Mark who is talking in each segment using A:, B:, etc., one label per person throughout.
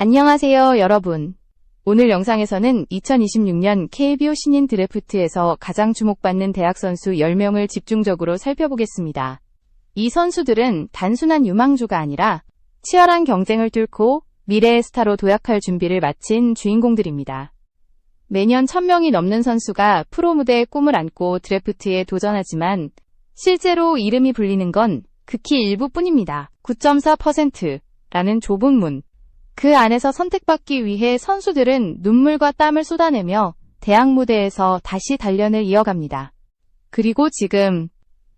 A: 안녕하세요, 여러분. 오늘 영상에서는 2026년 KBO 신인 드래프트에서 가장 주목받는 대학 선수 10명을 집중적으로 살펴보겠습니다. 이 선수들은 단순한 유망주가 아니라 치열한 경쟁을 뚫고 미래의 스타로 도약할 준비를 마친 주인공들입니다. 매년 1000명이 넘는 선수가 프로 무대의 꿈을 안고 드래프트에 도전하지만 실제로 이름이 불리는 건 극히 일부뿐입니다. 9.4%라는 좁은 문. 그 안에서 선택받기 위해 선수들은 눈물과 땀을 쏟아내며 대학 무대에서 다시 단련을 이어갑니다. 그리고 지금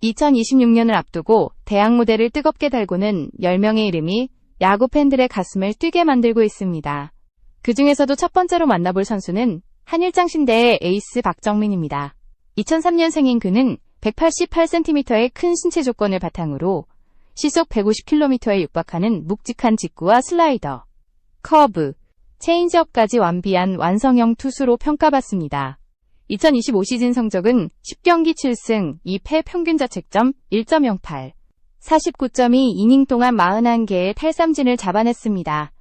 A: 2026년을 앞두고 대학 무대를 뜨겁게 달구는 10명의 이름이 야구 팬들의 가슴을 뛰게 만들고 있습니다. 그 중에서도 첫 번째로 만나볼 선수는 한일장 신대의 에이스 박정민입니다. 2003년생인 그는 188cm의 큰 신체 조건을 바탕으로 시속 150km에 육박하는 묵직한 직구와 슬라이더, 커브, 체인지업까지 완비한 완성형 투수로 평가받습니다. 2025 시즌 성적은 10경기 7승 2패 평균 자책점 1.08, 49.2 이닝 동안 41개의 탈삼진을 잡아냈습니다.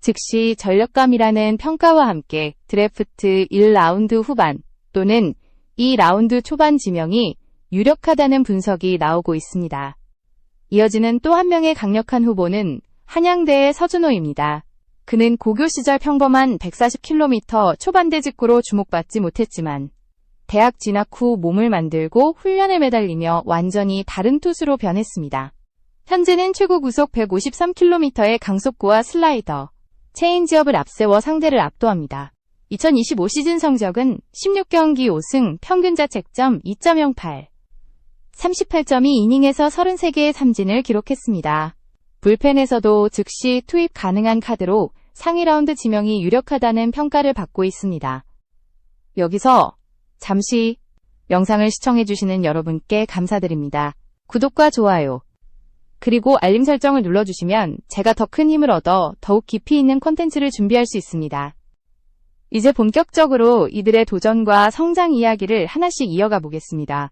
A: 즉시 전력감이라는 평가와 함께 드래프트 1라운드 후반 또는 2라운드 초반 지명이 유력하다는 분석이 나오고 있습니다. 이어지는 또 한 명의 강력한 후보는 한양대의 서준호입니다. 그는 고교 시절 평범한 140km 초반대 직구로 주목받지 못했지만 대학 진학 후 몸을 만들고 훈련에 매달리며 완전히 다른 투수로 변했습니다. 현재는 최고 구속 153km의 강속구와 슬라이더, 체인지업을 앞세워 상대를 압도합니다. 2025 시즌 성적은 16경기 5승 평균 자책점 2.08, 38.2 이닝에서 33개의 삼진을 기록했습니다. 불펜에서도 즉시 투입 가능한 카드로 상위 라운드 지명이 유력하다는 평가를 받고 있습니다. 여기서 잠시 영상을 시청해주시는 여러분께 감사드립니다. 구독과 좋아요, 그리고 알림 설정을 눌러주시면 제가 더 큰 힘을 얻어 더욱 깊이 있는 콘텐츠를 준비할 수 있습니다. 이제 본격적으로 이들의 도전과 성장 이야기를 하나씩 이어가 보겠습니다.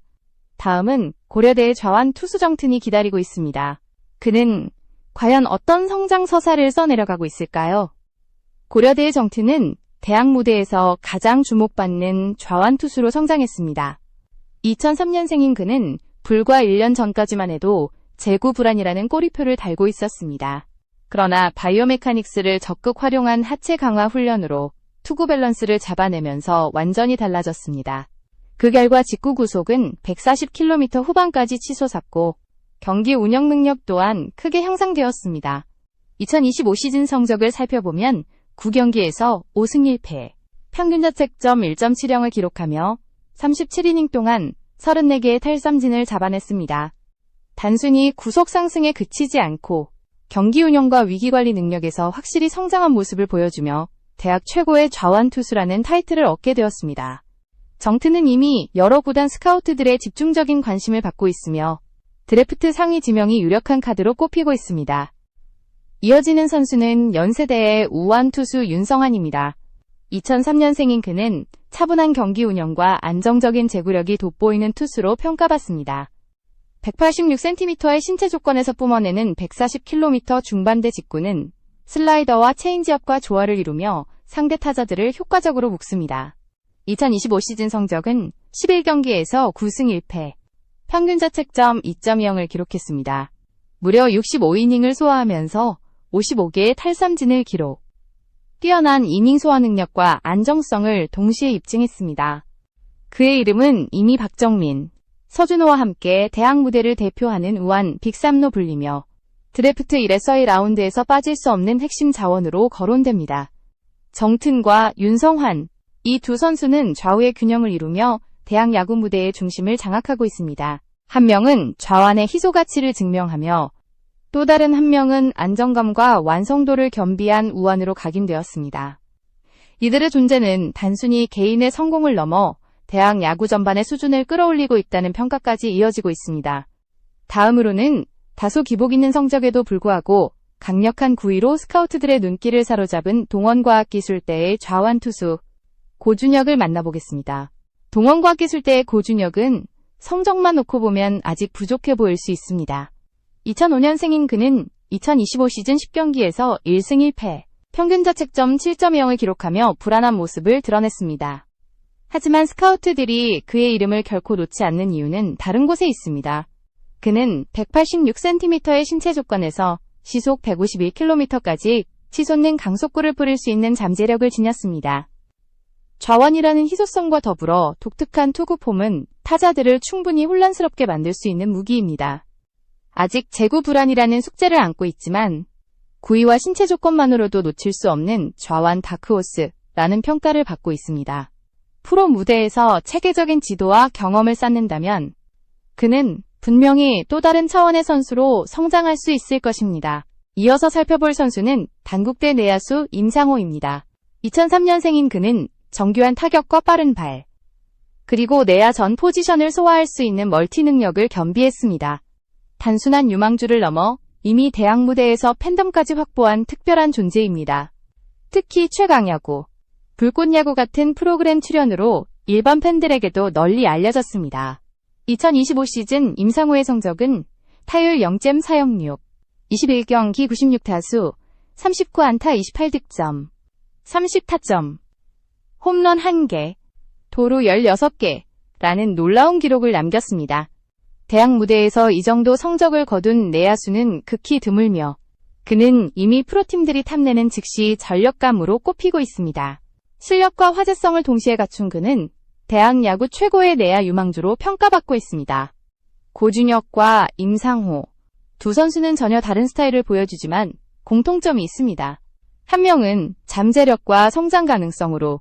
A: 다음은 고려대의 좌완 투수 정튼이 기다리고 있습니다. 그는 과연 어떤 성장 서사를 써내려가고 있을까요? 고려대의 정튼은 대학 무대에서 가장 주목받는 좌완 투수로 성장했습니다. 2003년생인 그는 불과 1년 전까지만 해도 재구 불안이라는 꼬리표를 달고 있었습니다. 그러나 바이오메카닉스를 적극 활용한 하체 강화 훈련으로 투구 밸런스를 잡아내면서 완전히 달라졌습니다. 그 결과 직구 구속은 140km 후반까지 치솟았고 경기 운영 능력 또한 크게 향상되었습니다. 2025 시즌 성적을 살펴보면 9경기에서 5승 1패, 평균 자책점 1.70을 기록하며 37이닝 동안 34개의 탈삼진을 잡아냈습니다. 단순히 구속 상승에 그치지 않고 경기 운영과 위기 관리 능력에서 확실히 성장한 모습을 보여주며 대학 최고의 좌완 투수라는 타이틀을 얻게 되었습니다. 정트는 이미 여러 구단 스카우트들의 집중적인 관심을 받고 있으며 드래프트 상위 지명이 유력한 카드로 꼽히고 있습니다. 이어지는 선수는 연세대의 우완 투수 윤성환입니다. 2003년생인 그는 차분한 경기 운영과 안정적인 제구력이 돋보이는 투수로 평가받습니다. 186cm의 신체 조건에서 뿜어내는 140km 중반대 직구는 슬라이더와 체인지업과 조화를 이루며 상대 타자들을 효과적으로 묶습니다. 2025 시즌 성적은 11경기에서 9승 1패, 평균 자책점 2.0을 기록했습니다. 무려 65이닝을 소화하면서 55개의 탈삼진을 기록. 뛰어난 이닝 소화 능력과 안정성을 동시에 입증했습니다. 그의 이름은 이미 박정민, 서준호와 함께 대학 무대를 대표하는 우한 빅삼로 불리며 드래프트 1에서 2라운드에서 빠질 수 없는 핵심 자원으로 거론됩니다. 정튼과 윤성환, 이 두 선수는 좌우의 균형을 이루며 대학 야구 무대의 중심을 장악하고 있습니다. 한 명은 좌완의 희소 가치를 증명하며 또 다른 한 명은 안정감과 완성도를 겸비한 우완으로 각인되었습니다. 이들의 존재는 단순히 개인의 성공을 넘어 대학 야구 전반의 수준을 끌어올리고 있다는 평가까지 이어지고 있습니다. 다음으로는 다소 기복 있는 성적에도 불구하고 강력한 구위로 스카우트들의 눈길을 사로잡은 동원과학기술대의 좌완 투수 고준혁을 만나보겠습니다. 동원과학기술대의 고준혁은 성적만 놓고 보면 아직 부족해 보일 수 있습니다. 2005년생인 그는 2025 시즌 10경기에서 1승 1패, 평균 자책점 7.0을 기록하며 불안한 모습을 드러냈습니다. 하지만 스카우트들이 그의 이름을 결코 놓지 않는 이유는 다른 곳에 있습니다. 그는 186cm의 신체 조건에서 시속 151km까지 치솟는 강속구를 뿌릴 수 있는 잠재력을 지녔습니다. 좌완이라는 희소성과 더불어 독특한 투구 폼은 타자들을 충분히 혼란스럽게 만들 수 있는 무기입니다. 아직 재구 불안이라는 숙제를 안고 있지만 구위와 신체 조건만으로도 놓칠 수 없는 좌완 다크호스라는 평가를 받고 있습니다. 프로 무대에서 체계적인 지도와 경험을 쌓는다면 그는 분명히 또 다른 차원의 선수로 성장할 수 있을 것입니다. 이어서 살펴볼 선수는 단국대 내야수 임상호입니다. 2003년생인 그는 정교한 타격과 빠른 발, 그리고 내야 전 포지션을 소화할 수 있는 멀티 능력을 겸비했습니다. 단순한 유망주를 넘어 이미 대학 무대에서 팬덤까지 확보한 특별한 존재입니다. 특히 최강야구, 불꽃야구 같은 프로그램 출연으로 일반 팬들에게도 널리 알려졌습니다. 2025 시즌 임상호의 성적은 타율 0.406, 21경기 96타수, 39안타 28득점, 30타점, 홈런 1개, 도루 16개, 라는 놀라운 기록을 남겼습니다. 대학 무대에서 이 정도 성적을 거둔 내야수는 극히 드물며 그는 이미 프로팀들이 탐내는 즉시 전력감으로 꼽히고 있습니다. 실력과 화제성을 동시에 갖춘 그는 대학 야구 최고의 내야 유망주로 평가받고 있습니다. 고준혁과 임상호 두 선수는 전혀 다른 스타일을 보여주지만 공통점이 있습니다. 한 명은 잠재력과 성장 가능성으로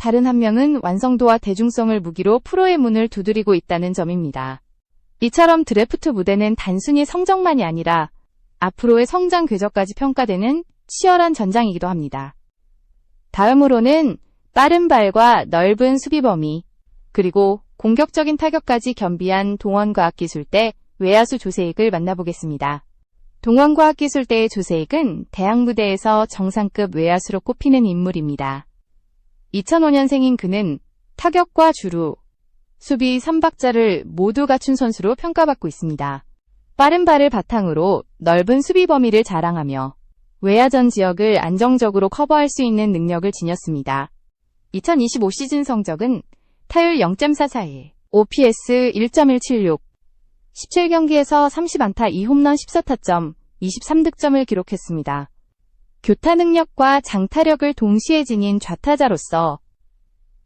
A: 다른 한 명은 완성도와 대중성을 무기로 프로의 문을 두드리고 있다는 점입니다. 이처럼 드래프트 무대는 단순히 성적만이 아니라 앞으로의 성장 궤적까지 평가되는 치열한 전장이기도 합니다. 다음으로는 빠른 발과 넓은 수비 범위, 그리고 공격적인 타격까지 겸비한 동원과학기술대 외야수 조세익을 만나보겠습니다. 동원과학기술대의 조세익은 대학 무대에서 정상급 외야수로 꼽히는 인물입니다. 2005년생인 그는 타격과 주루, 수비 3박자를 모두 갖춘 선수로 평가받고 있습니다. 빠른 발을 바탕으로 넓은 수비 범위를 자랑하며 외야전 지역을 안정적으로 커버할 수 있는 능력을 지녔습니다. 2025 시즌 성적은 타율 0.441, OPS 1.176, 17경기에서 30안타 2홈런 14타점, 23득점을 기록했습니다. 교타 능력과 장타력을 동시에 지닌 좌타자로서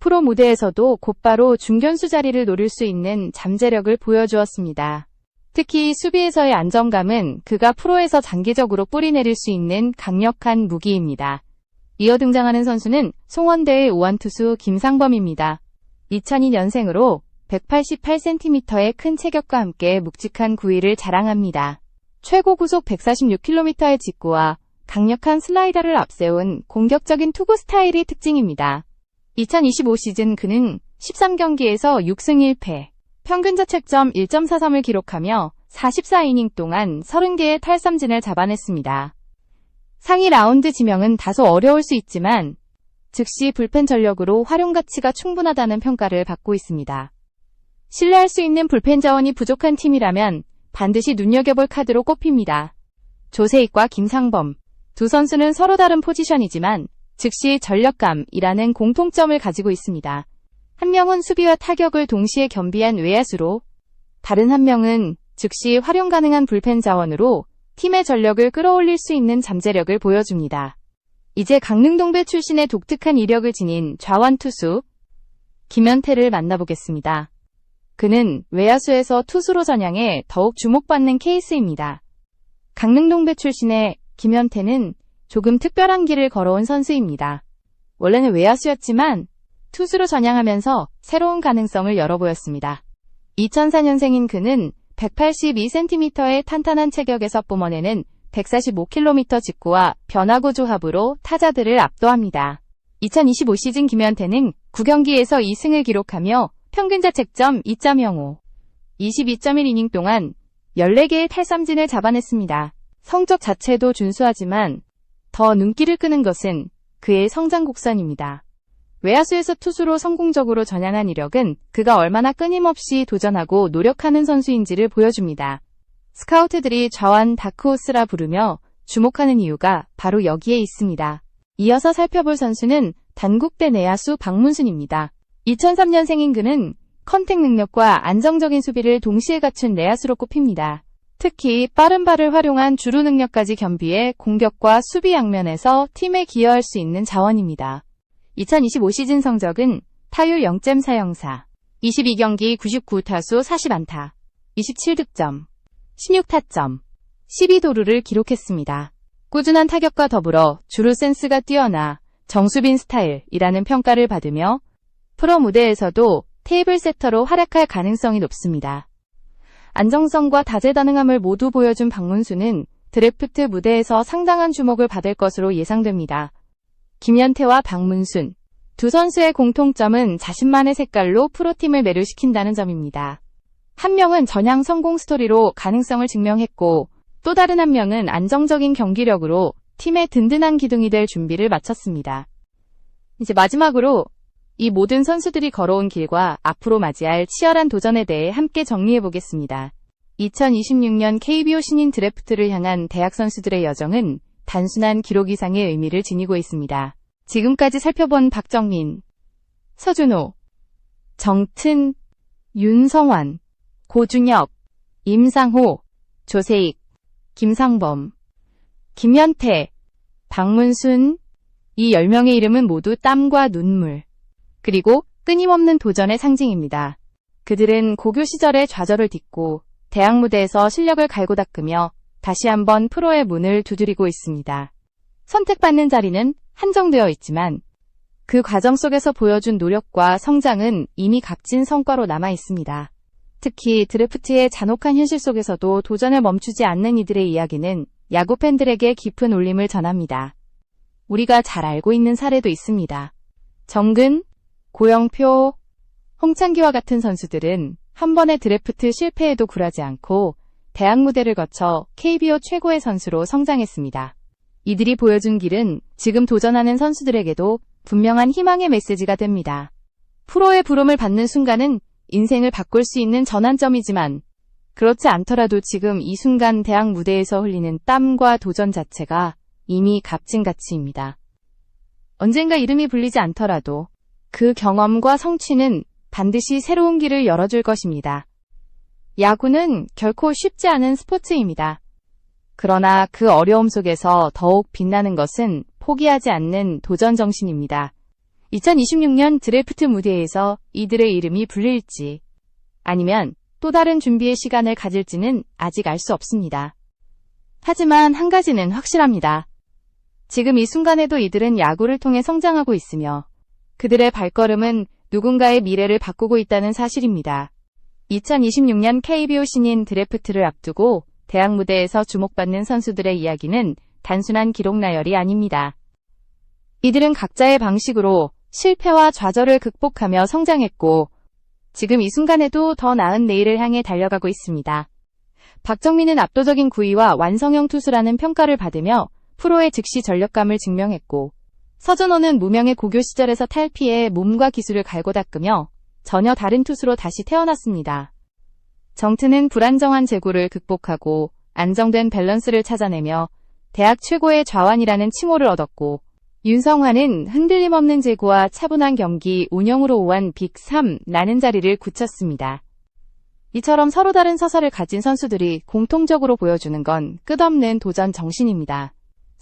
A: 프로 무대에서도 곧바로 중견수 자리를 노릴 수 있는 잠재력을 보여주었습니다. 특히 수비에서의 안정감은 그가 프로에서 장기적으로 뿌리내릴 수 있는 강력한 무기입니다. 이어 등장하는 선수는 송원대의 우완투수 김상범입니다. 2002년생으로 188cm의 큰 체격과 함께 묵직한 구위를 자랑합니다. 최고 구속 146km의 직구와 강력한 슬라이더를 앞세운 공격적인 투구 스타일이 특징입니다. 2025 시즌 그는 13경기에서 6승 1패, 평균 자책점 1.43을 기록하며 44이닝 동안 30개의 탈삼진을 잡아냈습니다. 상위 라운드 지명은 다소 어려울 수 있지만 즉시 불펜 전력으로 활용 가치가 충분하다는 평가를 받고 있습니다. 신뢰할 수 있는 불펜 자원이 부족한 팀이라면 반드시 눈여겨볼 카드로 꼽힙니다. 조세익과 김상범 두 선수는 서로 다른 포지션이지만 즉시 전력감이라는 공통점을 가지고 있습니다. 한 명은 수비와 타격을 동시에 겸비한 외야수로 다른 한 명은 즉시 활용 가능한 불펜 자원으로 팀의 전력을 끌어올릴 수 있는 잠재력을 보여줍니다. 이제 강릉동배 출신의 독특한 이력을 지닌 좌완 투수 김현태를 만나보겠습니다. 그는 외야수에서 투수로 전향해 더욱 주목받는 케이스입니다. 강릉동배 출신의 김현태는 조금 특별한 길을 걸어온 선수입니다. 원래는 외야수였지만 투수로 전향하면서 새로운 가능성을 열어보였습니다. 2004년생인 그는 182cm의 탄탄한 체격에서 뿜어내는 145km 직구와 변화구 조합으로 타자들을 압도합니다. 2025 시즌 김현태는 9경기에서 2승을 기록하며 평균 자책점 2.05, 22.1이닝 동안 14개의 탈삼진을 잡아냈습니다. 성적 자체도 준수하지만 더 눈길을 끄는 것은 그의 성장 곡선입니다. 외야수에서 투수로 성공적으로 전향한 이력은 그가 얼마나 끊임없이 도전하고 노력하는 선수인지를 보여줍니다. 스카우트들이 좌완 다크호스라 부르며 주목하는 이유가 바로 여기에 있습니다. 이어서 살펴볼 선수는 단국대 내야수 박문순입니다. 2003년생인 그는 컨택 능력과 안정적인 수비를 동시에 갖춘 내야수로 꼽힙니다. 특히 빠른 발을 활용한 주루 능력까지 겸비해 공격과 수비 양면에서 팀에 기여할 수 있는 자원입니다. 2025 시즌 성적은 타율 0.404, 22경기 99타수 40안타, 27득점, 16타점, 12도루를 기록했습니다. 꾸준한 타격과 더불어 주루 센스가 뛰어나 정수빈 스타일이라는 평가를 받으며 프로 무대에서도 테이블 세터로 활약할 가능성이 높습니다. 안정성과 다재다능함을 모두 보여준 박문수는 드래프트 무대에서 상당한 주목을 받을 것으로 예상됩니다. 김연태와 박문순 두 선수의 공통점은 자신만의 색깔로 프로팀을 매료시킨다는 점입니다. 한 명은 전향 성공 스토리로 가능성을 증명했고 또 다른 한 명은 안정적인 경기력으로 팀의 든든한 기둥이 될 준비를 마쳤습니다. 이제 마지막으로 이 모든 선수들이 걸어온 길과 앞으로 맞이할 치열한 도전에 대해 함께 정리해 보겠습니다. 2026년 KBO 신인 드래프트를 향한 대학 선수들의 여정은 단순한 기록 이상의 의미를 지니고 있습니다. 지금까지 살펴본 박정민, 서준호, 정튼, 윤성환, 고준혁, 임상호, 조세익, 김상범, 김현태, 박문순, 이 10명의 이름은 모두 땀과 눈물, 그리고 끊임없는 도전의 상징입니다. 그들은 고교 시절의 좌절을 딛고 대학 무대에서 실력을 갈고 닦으며 다시 한번 프로의 문을 두드리고 있습니다. 선택받는 자리는 한정되어 있지만 그 과정 속에서 보여준 노력과 성장은 이미 값진 성과로 남아 있습니다. 특히 드래프트의 잔혹한 현실 속에서도 도전을 멈추지 않는 이들의 이야기는 야구 팬들에게 깊은 울림을 전합니다. 우리가 잘 알고 있는 사례도 있습니다. 정근, 고영표, 홍창기와 같은 선수들은 한 번의 드래프트 실패에도 굴하지 않고 대학 무대를 거쳐 KBO 최고의 선수로 성장했습니다. 이들이 보여준 길은 지금 도전하는 선수들에게도 분명한 희망의 메시지가 됩니다. 프로의 부름을 받는 순간은 인생을 바꿀 수 있는 전환점이지만 그렇지 않더라도 지금 이 순간 대학 무대에서 흘리는 땀과 도전 자체가 이미 값진 가치입니다. 언젠가 이름이 불리지 않더라도 그 경험과 성취는 반드시 새로운 길을 열어줄 것입니다. 야구는 결코 쉽지 않은 스포츠입니다. 그러나 그 어려움 속에서 더욱 빛나는 것은 포기하지 않는 도전 정신입니다. 2026년 드래프트 무대에서 이들의 이름이 불릴지 아니면 또 다른 준비의 시간을 가질지는 아직 알 수 없습니다. 하지만 한 가지는 확실합니다. 지금 이 순간에도 이들은 야구를 통해 성장하고 있으며 그들의 발걸음은 누군가의 미래를 바꾸고 있다는 사실입니다. 2026년 KBO 신인 드래프트를 앞두고 대학 무대에서 주목받는 선수들의 이야기는 단순한 기록 나열이 아닙니다. 이들은 각자의 방식으로 실패와 좌절을 극복하며 성장했고 지금 이 순간에도 더 나은 내일을 향해 달려가고 있습니다. 박정민은 압도적인 구위와 완성형 투수라는 평가를 받으며 프로의 즉시 전력감을 증명했고 서준호는 무명의 고교 시절에서 탈피해 몸과 기술을 갈고 닦으며 전혀 다른 투수로 다시 태어났습니다. 정트는 불안정한 제구를 극복하고 안정된 밸런스를 찾아내며 대학 최고의 좌완이라는 칭호를 얻었고 윤성환은 흔들림 없는 제구와 차분한 경기 운영으로 오한 빅3 나는 자리를 굳혔습니다. 이처럼 서로 다른 서사를 가진 선수들이 공통적으로 보여주는 건 끝없는 도전 정신입니다.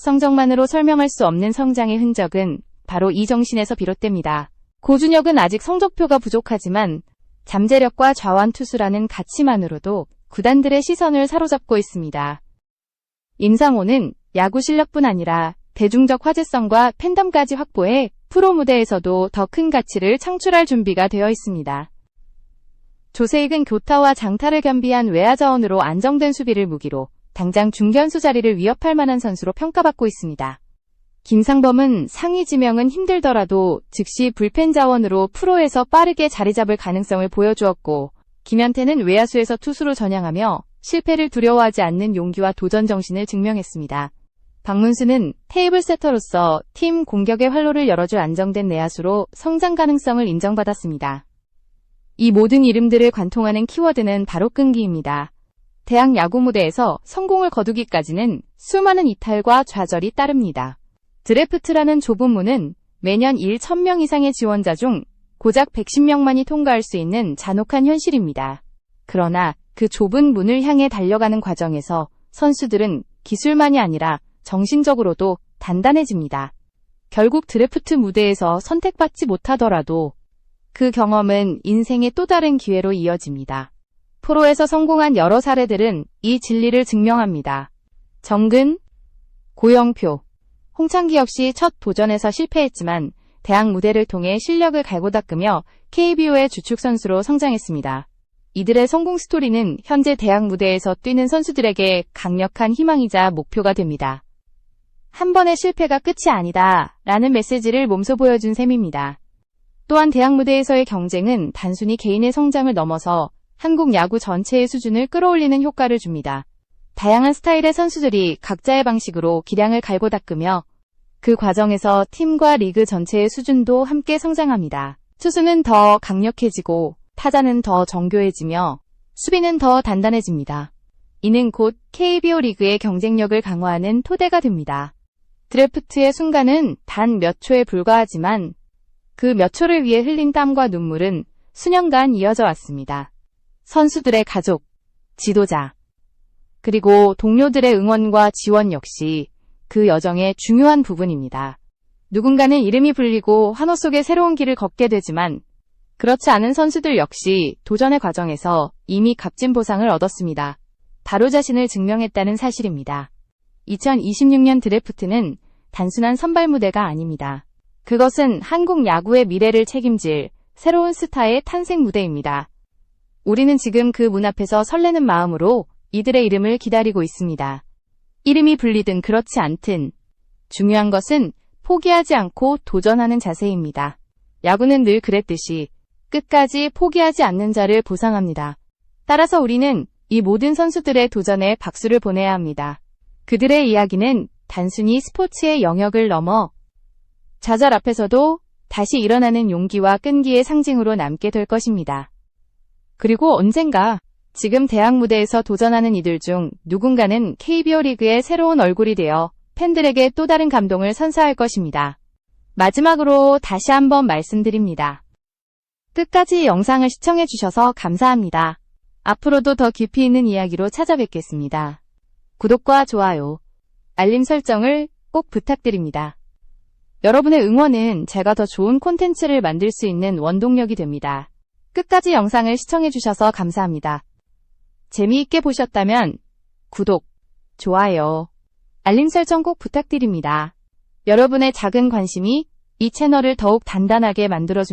A: 성적만으로 설명할 수 없는 성장의 흔적은 바로 이 정신에서 비롯됩니다. 고준혁은 아직 성적표가 부족하지만 잠재력과 좌완 투수라는 가치만으로도 구단들의 시선을 사로잡고 있습니다. 임상호는 야구 실력뿐 아니라 대중적 화제성과 팬덤까지 확보해 프로 무대에서도 더 큰 가치를 창출할 준비가 되어 있습니다. 조세익은 교타와 장타를 겸비한 외야 자원으로 안정된 수비를 무기로 당장 중견수 자리를 위협할 만한 선수로 평가받고 있습니다. 김상범은 상위 지명은 힘들더라도 즉시 불펜 자원으로 프로에서 빠르게 자리 잡을 가능성을 보여주었고 김현태는 외야수에서 투수로 전향하며 실패를 두려워하지 않는 용기와 도전 정신을 증명했습니다. 박문수는 테이블 세터로서 팀 공격의 활로를 열어줄 안정된 내야수로 성장 가능성을 인정받았습니다. 이 모든 이름들을 관통하는 키워드는 바로 끈기입니다. 대학 야구 무대에서 성공을 거두기까지는 수많은 이탈과 좌절이 따릅니다. 드래프트라는 좁은 문은 매년 1 1000명 이상의 지원자 중 고작 110명만이 통과할 수 있는 잔혹한 현실입니다. 그러나 그 좁은 문을 향해 달려가는 과정에서 선수들은 기술만이 아니라 정신적으로도 단단해집니다. 결국 드래프트 무대에서 선택받지 못하더라도 그 경험은 인생의 또 다른 기회로 이어집니다. 프로에서 성공한 여러 사례들은 이 진리를 증명합니다. 정근, 고영표, 홍창기 역시 첫 도전에서 실패했지만 대학 무대를 통해 실력을 갈고 닦으며 KBO의 주축 선수로 성장했습니다. 이들의 성공 스토리는 현재 대학 무대에서 뛰는 선수들에게 강력한 희망이자 목표가 됩니다. 한 번의 실패가 끝이 아니다 라는 메시지를 몸소 보여준 셈입니다. 또한 대학 무대에서의 경쟁은 단순히 개인의 성장을 넘어서 한국 야구 전체의 수준을 끌어올리는 효과를 줍니다. 다양한 스타일의 선수들이 각자의 방식으로 기량을 갈고 닦으며 그 과정에서 팀과 리그 전체의 수준도 함께 성장합니다. 투수는 더 강력해지고 타자는 더 정교해지며 수비는 더 단단해집니다. 이는 곧 KBO 리그의 경쟁력을 강화하는 토대가 됩니다. 드래프트의 순간은 단 몇 초에 불과하지만 그 몇 초를 위해 흘린 땀과 눈물은 수년간 이어져 왔습니다. 선수들의 가족, 지도자, 그리고 동료들의 응원과 지원 역시 그 여정의 중요한 부분입니다. 누군가는 이름이 불리고 환호 속에 새로운 길을 걷게 되지만 그렇지 않은 선수들 역시 도전의 과정에서 이미 값진 보상을 얻었습니다. 바로 자신을 증명했다는 사실입니다. 2026년 드래프트는 단순한 선발 무대가 아닙니다. 그것은 한국 야구의 미래를 책임질 새로운 스타의 탄생 무대입니다. 우리는 지금 그 문 앞에서 설레는 마음으로 이들의 이름을 기다리고 있습니다. 이름이 불리든 그렇지 않든 중요한 것은 포기하지 않고 도전하는 자세입니다. 야구는 늘 그랬듯이 끝까지 포기하지 않는 자를 보상합니다. 따라서 우리는 이 모든 선수들의 도전에 박수를 보내야 합니다. 그들의 이야기는 단순히 스포츠의 영역을 넘어 좌절 앞에서도 다시 일어나는 용기와 끈기의 상징으로 남게 될 것입니다. 그리고 언젠가 지금 대학 무대에서 도전하는 이들 중 누군가는 KBO 리그의 새로운 얼굴이 되어 팬들에게 또 다른 감동을 선사할 것입니다. 마지막으로 다시 한번 말씀드립니다. 끝까지 영상을 시청해주셔서 감사합니다. 앞으로도 더 깊이 있는 이야기로 찾아뵙겠습니다. 구독과 좋아요, 알림 설정을 꼭 부탁드립니다. 여러분의 응원은 제가 더 좋은 콘텐츠를 만들 수 있는 원동력이 됩니다. 끝까지 영상을 시청해주셔서 감사합니다. 재미있게 보셨다면 구독, 좋아요, 알림 설정 꼭 부탁드립니다. 여러분의 작은 관심이 이 채널을 더욱 단단하게 만들어줍니다.